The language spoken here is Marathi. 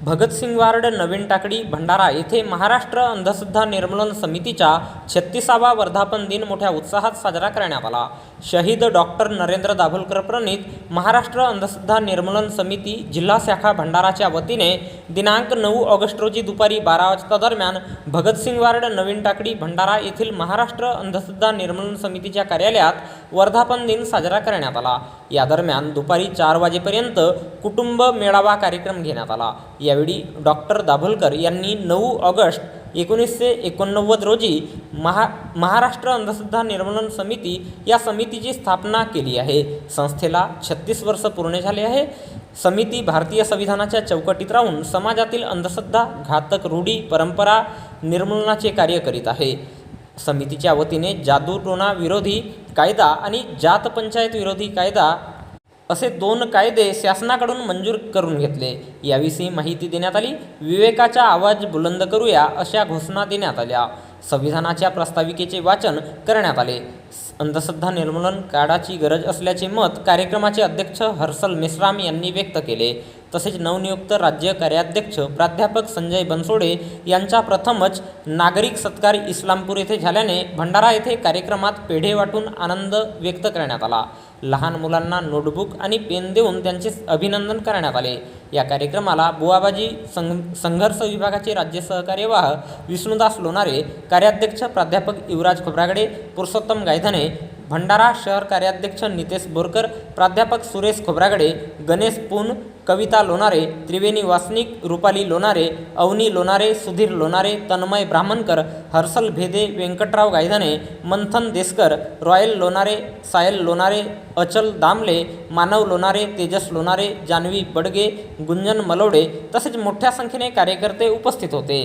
भगतसिंग वार्ड नवीन टाकडी भंडारा येथे महाराष्ट्र अंधश्रद्धा निर्मूलन समितीच्या छत्तीसावा वर्धापन दिन मोठ्या उत्साहात साजरा करण्यात आला. शहीद डॉक्टर नरेंद्र दाभोलकर प्रणित महाराष्ट्र अंधश्रद्धा निर्मूलन समिती जिल्हा शाखा भंडाराच्या वतीने दिनांक नऊ ऑगस्ट रोजी दुपारी बारा वाजता दरम्यान भगतसिंग वार्ड नवीन टाकडी भंडारा येथील महाराष्ट्र अंधश्रद्धा निर्मूलन समितीच्या कार्यालयात वर्धापन दिन साजरा करण्यात आला. या दरम्यान दुपारी चार वाजेपर्यंत कुटुंब मेळावा कार्यक्रम घेण्यात आला. यावेळी डॉक्टर दाभोलकर यांनी नऊ ऑगस्ट एकोणीसशे एकोणनव्वद रोजी महा महाराष्ट्र अंधश्रद्धा निर्मूलन समिती या समितीची स्थापना केली आहे. संस्थेला छत्तीस वर्ष पूर्ण झाले आहे. समिती भारतीय संविधानाच्या चौकटीत राहून समाजातील अंधश्रद्धा घातक रूढी परंपरा निर्मूलनाचे कार्य करीत आहे. समितीच्या वतीने जादूटोणा विरोधी कायदा आणि जात पंचायत विरोधी कायदा असे दोन कायदे शासनाकडून मंजूर करून घेतले. याविषयी माहिती देण्यात आली. विवेकाचा आवाज बुलंद करूया अशा घोषणा देण्यात आल्या. संविधानाच्या प्रस्ताविकेचे वाचन करण्यात आले. अंधश्रद्धा निर्मूलन काळाची गरज असल्याचे मत कार्यक्रमाचे अध्यक्ष हर्षल मेश्राम यांनी व्यक्त केले. तसेच नवनियुक्त राज्य कार्याध्यक्ष प्राध्यापक संजय बनसोडे यांचा प्रथमच नागरिक सत्कार इस्लामपूर येथे झाल्याने भंडारा येथे कार्यक्रमात पेढे वाटून आनंद व्यक्त करण्यात आला. लहान मुलांना नोटबुक आणि पेन देऊन त्यांचे अभिनंदन करण्यात आले. या कार्यक्रमाला बुवाबाजी संघ संघर्ष विभागाचे राज्य सहकार्यवाह विष्णुदास लोणारे कार्याध्यक्ष प्राध्यापक युवराज खोब्रागडे पुरुषोत्तम गायधने भंडारा शहर कार्याध्यक्ष नितेश बोरकर प्राध्यापक सुरेश खोब्रागडे गणेश पून कविता लोणारे त्रिवेणी वासनिक रुपाली लोणारे अवनी लोणारे सुधीर लोणारे तन्मय ब्राह्मणकर हर्षल भेदे व्यंकटराव गायधने मंथन देसकर रॉयल लोणारे सायल लोणारे अचल दामले मानव लोणारे तेजस लोणारे जान्हवी बडगे गुंजन मलवडे तसेच मोठ्या संख्येने कार्यकर्ते उपस्थित होते.